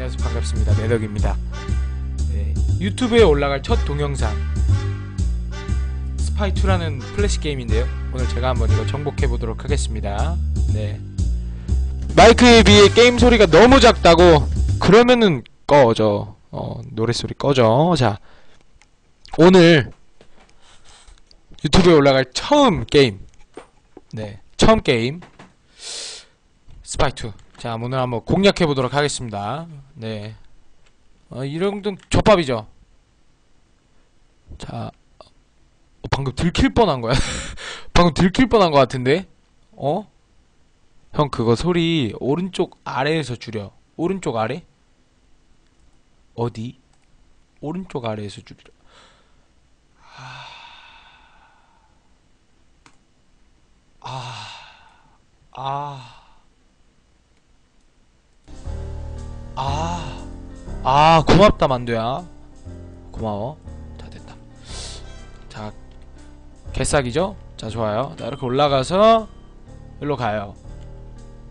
안녕하세요. 반갑습니다. 매덕입니다. 네, 유튜브에 올라갈 첫 동영상. 스파이2라는 플래시 게임인데요. 오늘 제가 한번 이거 정복해 보도록 하겠습니다. 네. 마이크에 비해 게임 소리가 너무 작다고 그러면은 꺼져. 어 노래소리 꺼져. 자 오늘 유튜브에 올라갈 처음 게임. 네 처음 게임. 스파이2 자 오늘 한번 공략해 보도록 하겠습니다. 네. 어, 이런 건 족밥이죠? 자 어, 방금 들킬 뻔한 거야. 방금 들킬 뻔한 거 같은데? 어? 형 그거 소리 오른쪽 아래에서 줄여. 오른쪽 아래? 어디? 오른쪽 아래에서 줄여 아... 아... 아... 아. 고맙다 만두야. 고마워. 자 됐다. 자 개싹이죠? 자 좋아요. 자 이렇게 올라가서 일로 가요.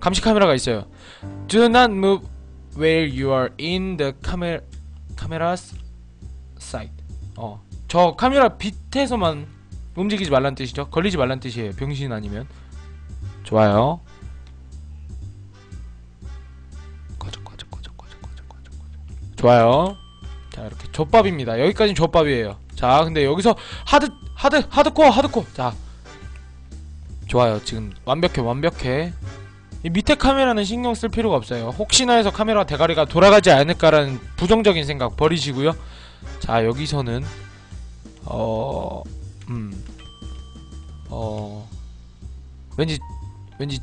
감시 카메라가 있어요. Do not move where you are in the camera camera's sight 어 저 카메라 빛에서만 움직이지 말란 뜻이죠? 걸리지 말란 뜻이에요. 병신 아니면. 좋아요 좋아요. 자 이렇게 족밥입니다. 여기까지는 족밥이에요. 자 근데 여기서 하드 하드 하드코어 하드코어. 자 좋아요. 지금 완벽해 완벽해. 이 밑에 카메라는 신경 쓸 필요가 없어요. 혹시나 해서 카메라 대가리가 돌아가지 않을까라는 부정적인 생각 버리시고요. 자 여기서는 어... 음... 어... 왠지 왠지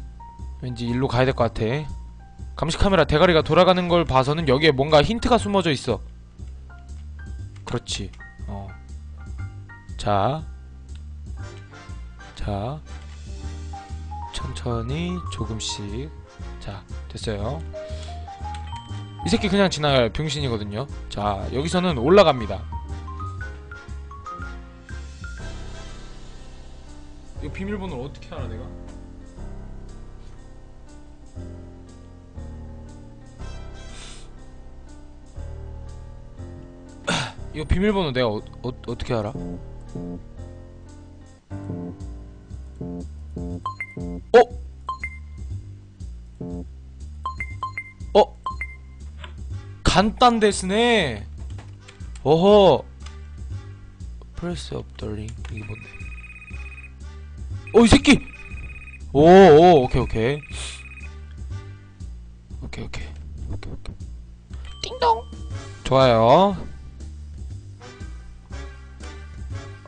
왠지 일로 가야 될 것 같아 감시 카메라 대가리가 돌아가는 걸 봐서는 여기에 뭔가 힌트가 숨어져 있어 그렇지 어. 자. 자. 천천히 조금씩 자 됐어요 이 새끼 그냥 지나갈 병신이거든요 자 여기서는 올라갑니다 이거 비밀번호를 어떻게 알아 내가? 이거 비밀번호 내가 어, 어, 어떻게 알아? 어? 어? 간단 데스네 어허. 프레스 업더링 이게 뭔데? 어 이 새끼! 오오 오케이 오케이. 오케이 오케이. 오케이 오케이. 띵동! 좋아요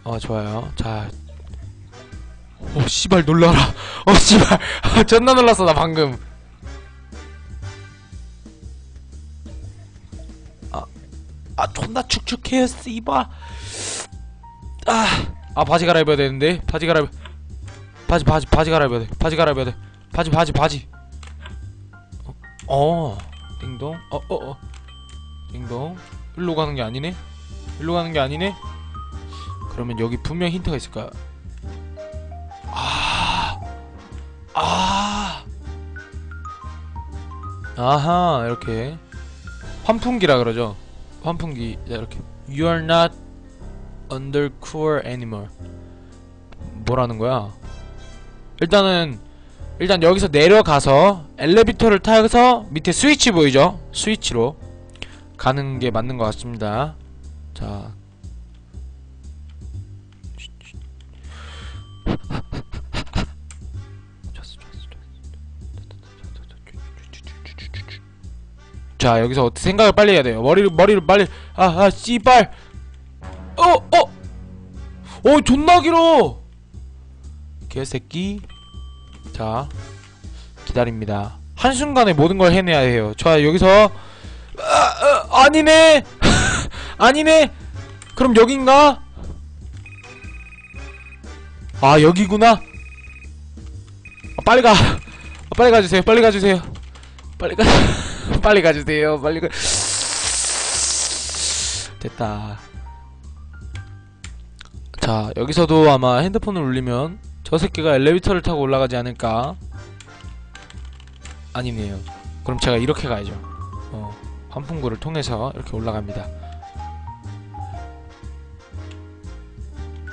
어 좋아요. 자. 오 씨발 놀라라. 어 씨발. 아, 존나 놀랐어 나 방금. 아, 아 존나 축축해요 씨발. 아, 아 바지 갈아입어야 되는데. 바지 갈아입 바지 바지 바지 갈아입어야 돼. 바지 갈아입어야 돼. 바지 바지 바지. 어, 어 띵동. 어어어. 어, 어. 띵동. 일로 가는 게 아니네. 일로 가는 게 아니네 그러면 여기 분명 힌트가 있을 거야 아, 아, 아하 이렇게 환풍기라 그러죠. 환풍기 자, 이렇게 You are not undercover anymore. 뭐라는 거야? 일단은 일단 여기서 내려가서 엘리베이터를 타서 밑에 스위치 보이죠? 스위치로 가는 게 맞는 것 같습니다. 자, 자 여기서 생각을 빨리 해야 돼요. 머리를 머리를 빨리 아아 씨발. 어어. 어 존나 길어. 개새끼. 자 기다립니다. 한순간에 모든 걸 해내야 해요. 자 여기서 아, 아, 아니네. 아니네. 그럼 여긴가? 아 여기구나. 아, 빨리 가. 아, 빨리 가주세요. 빨리 가주세요. 빨리 가 빨리 가주세요. 빨리 가. 됐다. 자, 여기서도 아마 핸드폰을 울리면 저 새끼가 엘리베이터를 타고 올라가지 않을까? 아니네요. 그럼 제가 이렇게 가야죠. 어. 환풍구를 통해서 이렇게 올라갑니다.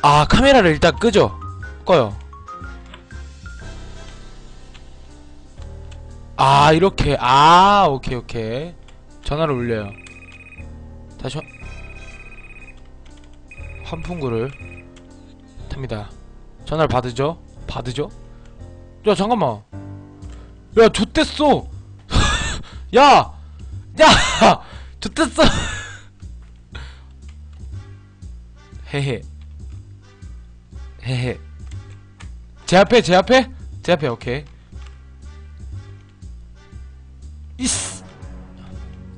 아 카메라를 일단 끄죠. 꺼요. 아 이렇게 아 오케이 오케이 전화를 올려요. 다시 환- 환풍구를 탑니다. 전화를 받으죠. 받으죠. 야 잠깐만. 야 좋댔어. 야, 야, 좋댔어. 헤헤. 헤헤. 제 앞에 제 앞에 제 앞에 오케이. 이스.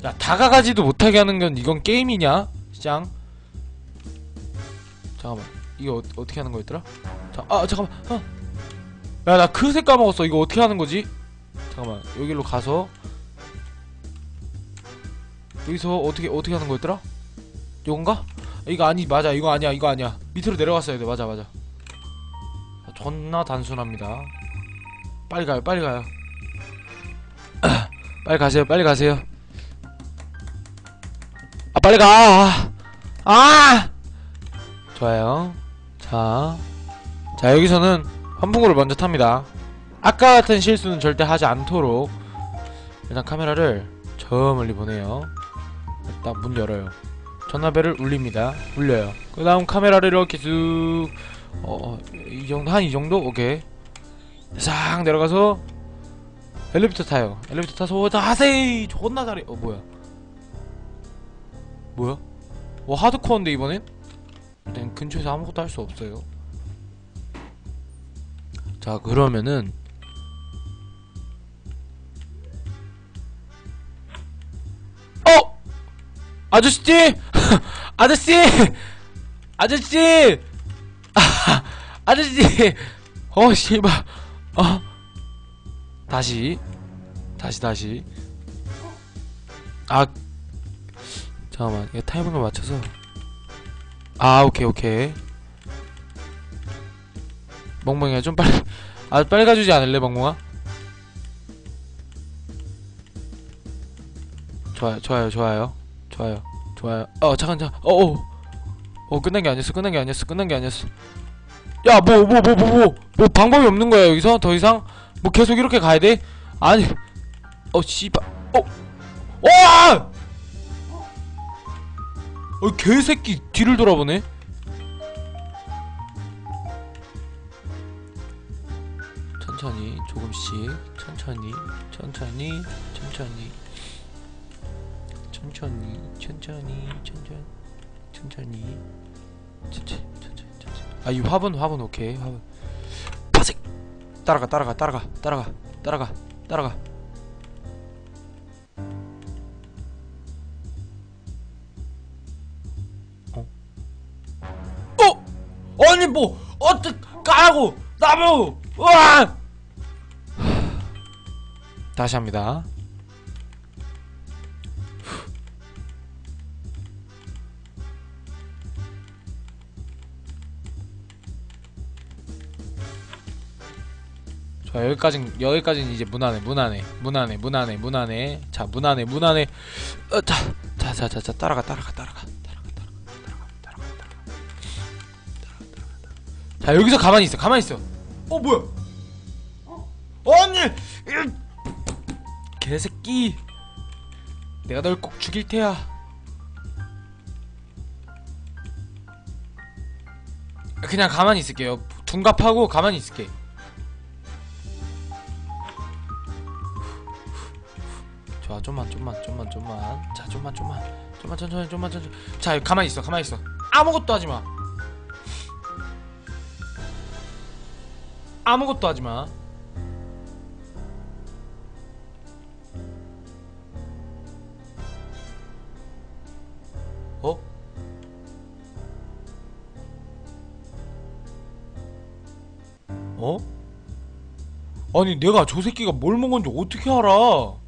야 다가가지도 못하게 하는 건 이건 게임이냐? 짱. 잠깐만. 이거 어, 어떻게 하는 거였더라? 자, 아 잠깐만. 어. 야나 그새 까먹었어. 이거 어떻게 하는 거지? 잠깐만. 여기로 가서 여기서 어떻게 어떻게 하는 거였더라? 이건가? 이거 아니 맞아. 이거 아니야. 이거 아니야. 밑으로 내려갔어야 돼. 맞아 맞아. 아, 존나 단순합니다. 빨리 가요. 빨리 가요. 빨리 가세요. 빨리 가세요. 아 빨리 가. 아! 좋아요. 자. 자, 여기서는 환풍구를 먼저 탑니다. 아까 같은 실수는 절대 하지 않도록 일단 카메라를 저 멀리 보내요. 일단 문 열어요. 전화벨을 울립니다. 울려요. 그 다음 카메라를 이렇게 쭉, 어, 어, 이 정도, 한 이 정도? 오케이. 싹 내려가서 엘리베이터 타요. 엘리베이터 타서 자세히 존나 잘해. 어, 뭐야. 뭐야? 와, 하드코어인데, 이번엔? 일단 근처에서 아무것도 할 수 없어요. 자, 그러면은 어! 아저씨! 아저씨! 아저씨! 아, 아저씨! 어, 씨발. 어. 다시. 다시, 다시. 아. 잠깐만. 이거 타이밍을 맞춰서. 아, 오케이, 오케이. 멍멍이야, 좀 빨리. 아, 빨리 가주지 않을래, 멍멍아? 좋아요, 좋아요, 좋아요. 좋아요, 좋아요. 어, 잠깐, 잠깐. 어, 어. 어, 끝난 게 아니었어, 끝난 게 아니었어, 끝난 게 아니었어. 야, 뭐, 뭐, 뭐, 뭐, 뭐, 뭐, 방법이 없는 거야, 여기서? 더 이상? 뭐, 계속 이렇게 가야 돼? 아니, 어, 씨발, 어, 와! 어, 개새끼, 뒤를 돌아보네? 천천히, 조금씩, 천천히, 천천히, 천천히. 천천히 천천히 천천히 천천히 천천히 천천히 천천히 아이 화분 화분 오케이 화분 따라가 따라가 따라가 따라가 따라가 따라가 어? 어? 아니 뭐 어떻게 까고 나무 와 다시 합니다 자 여기까진 여기까진 이제 무난해 무난해 무난해 무난해 무난해. 자 무난해 무난해. 어, 자자자자자 따라가 따라가 따라가. 자 여기서 가만히 있어 가만히 있어. 어 뭐야? 어? 아니 개새끼. 내가 널 꼭 죽일 테야. 그냥 가만히 있을게요. 둔갑하고 가만히 있을게. 좀만 좀만 좀만 좀만. 자 좀만 좀만. 좀만 천천히 좀만 천천히. 자 가만히 있어 가만히 있어. 아무것도 하지마. 아무것도 하지마. 어? 어? 아니 내가 저 새끼가 뭘 먹었는지 어떻게 알아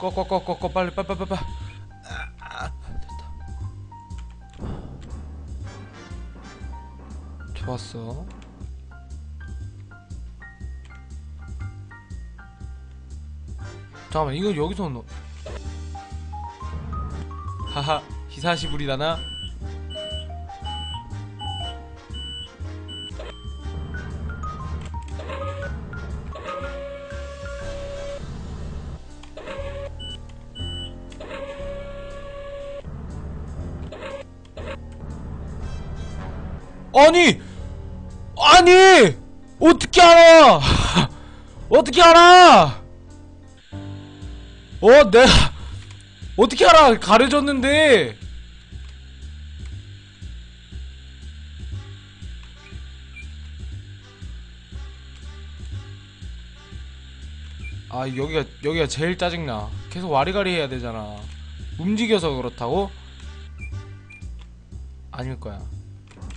꺼꺼꺼꺼꺼 빨리 빠빠빠빠 아, 아, 됐다. 좋았어. 잠깐만 이거 여기서 넣 하하 히사시불이다나? 아니! 아니! 어떻게 알아! 어떻게 알아! 어, 내가 어떻게 알아! 가려졌는데! 아 여기가 여기가 제일 짜증나 계속 와리가리 해야 되잖아 움직여서 그렇다고? 아닐 거야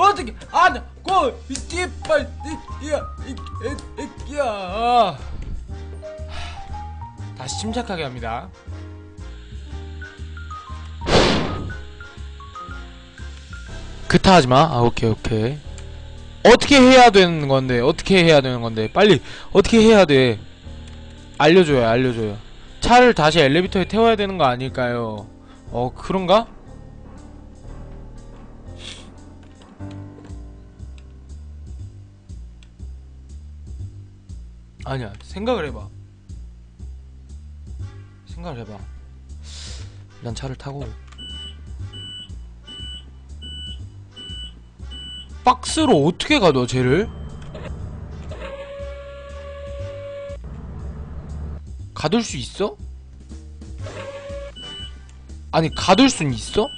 어떻게 안고 이빨 이야 이야 다시 침착하게 합니다. 그타 하지 마. 아 오케이 오케이. 어떻게 해야 되는 건데? 어떻게 해야 되는 건데? 빨리 어떻게 해야 돼? 알려줘요 알려줘요. 차를 다시 엘리베이터에 태워야 되는 거 아닐까요? 어 그런가? 아니야, 생각을 해봐. 생각을 해봐. 일단 차를 타고. 박스로 어떻게 가둬 쟤를? 가둘 수 있어? 아니 가둘 순 있어?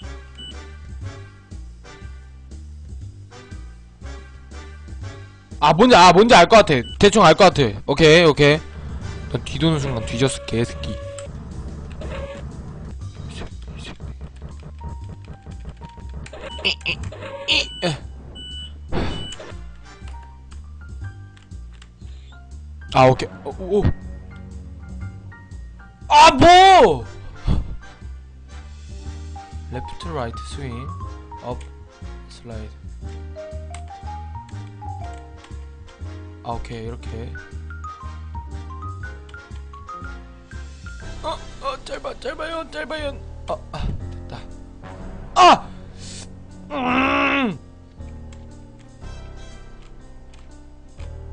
아 뭔지 아 뭔지 알 것 같아. 대충 알 것 같아. 오케이 오케이. 넌 뒤도는 순간 뒤졌어 개새끼. 아 오케이. 어, 오. 아 뭐! 레프트 라이트 스윙 업 슬라이드 아 오케이 이렇게. 어, 어 짧아 짧아요 짧아요. 어, 아 됐다. 아! 음!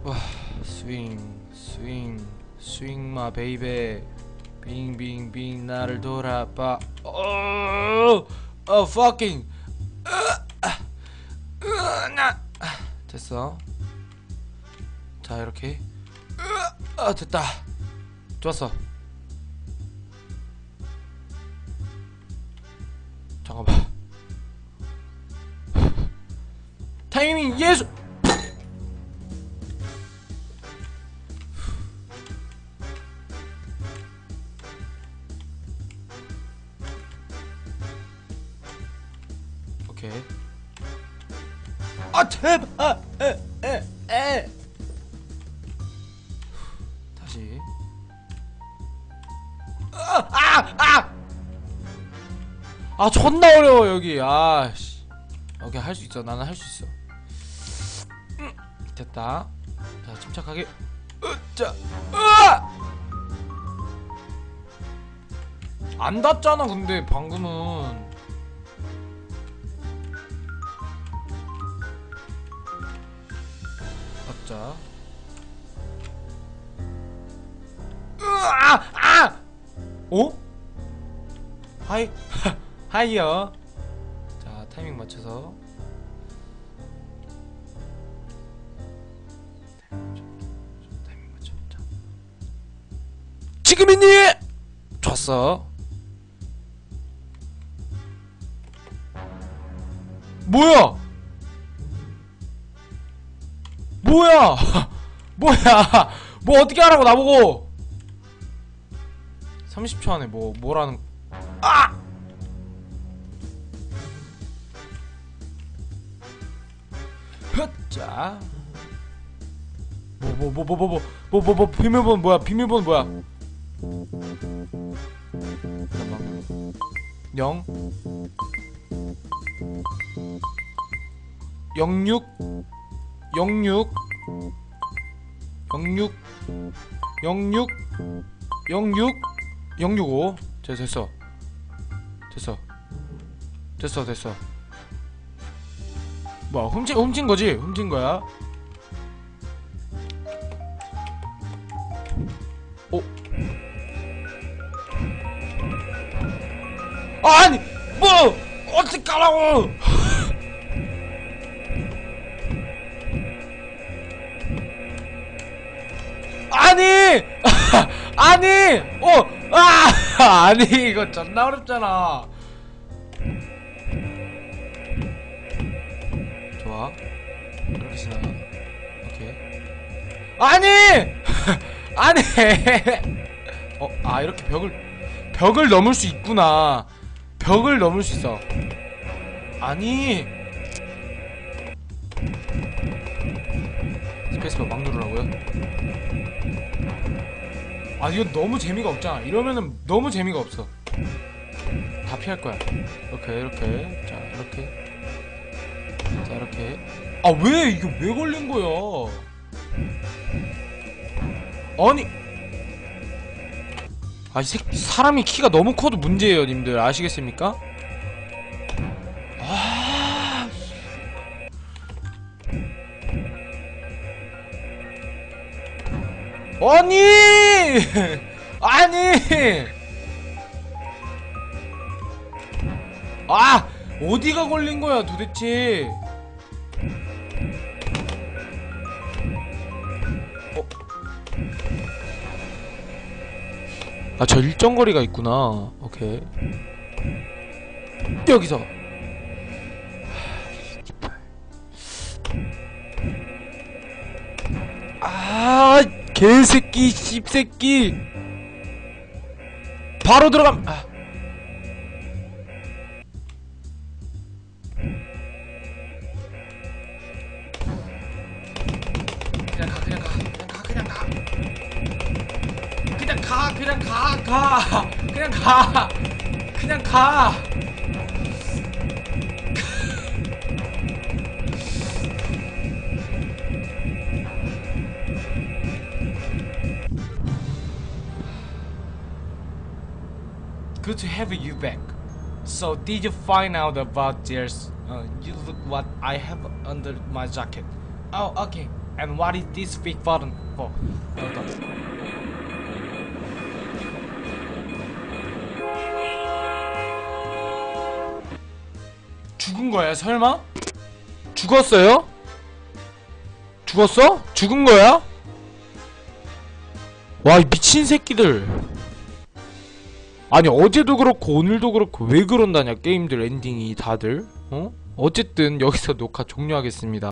와 스윙 스윙 스윙 마 베이베. 빙빙빙 나를 돌아봐. 어, 어 fucking. 으, 아, 으, 나. 아, 됐어 자 이렇게. 으, 아 됐다. 좋았어. 잠깐만. 타이밍 예수! 오케이. 아 제발! 에에에 아, 아! 아! 존나 어려워 여기. 아씨. 오케이 할 수 있어. 나는 할 수 있어. 음, 됐다. 자 침착하게. 으짜 으안 닿잖아 근데 방금은. 맞자. 으아! 아! 어? 하이. 하이요. 자 타이밍 맞춰서. 지금이니? 좋았어. 뭐야? 뭐야? 뭐야? 뭐 어떻게 하라고 나보고? 30초 안에 뭐 뭐라는 아! 흑자. 뭐 뭐 뭐 뭐 뭐 뭐 뭐 뭐 비밀번호 뭐야? 비밀번호 뭐야? 잠깐만 0 06 06 06 06 06 065 됐어 됐어 됐어. 됐어 됐어. 뭐야 훔친 훔친 거지? 훔친 거야? 어? 아니 뭐 어떡하라고! 아니! 아니! 어 아 아니 이거 존나 어렵잖아. 좋아. 이렇게 지나가 오케이. 아니! 아니! 어 아 이렇게 벽을 벽을 넘을 수 있구나. 벽을 넘을 수 있어. 아니! 스페이스바 막 누르라고요? 아 이건 너무 재미가 없잖아. 이러면은 너무 재미가 없어. 다 피할 거야. 이렇게 이렇게. 자 이렇게. 자 이렇게. 아 왜 이게 왜 걸린 거야? 아니. 아이 새끼 사람이 키가 너무 커도 문제예요 님들. 아시겠습니까? 아 아니 아니. 아 어디가 걸린 거야 도대체? 어? 아저 일정 거리가 있구나. 오케이. 여기서. 아 개새끼 씹새끼. 바로 들어감 아. 그냥 가 그냥 가. 그냥 가 그냥 가. 그냥 가 그냥 가 가. 그냥 가. 그냥 가 Good to have you back. So, did you find out about theirs? Uh, you look what I have under my jacket. Oh, okay. And what is this big button for? Okay. 죽은 거야, 설마? 죽었어요? 죽었어? 죽은 거야? 와, 이 미친 새끼들. 아니 어제도 그렇고 오늘도 그렇고 왜 그런다냐 게임들 엔딩이 다들 어? 어쨌든 여기서 녹화 종료하겠습니다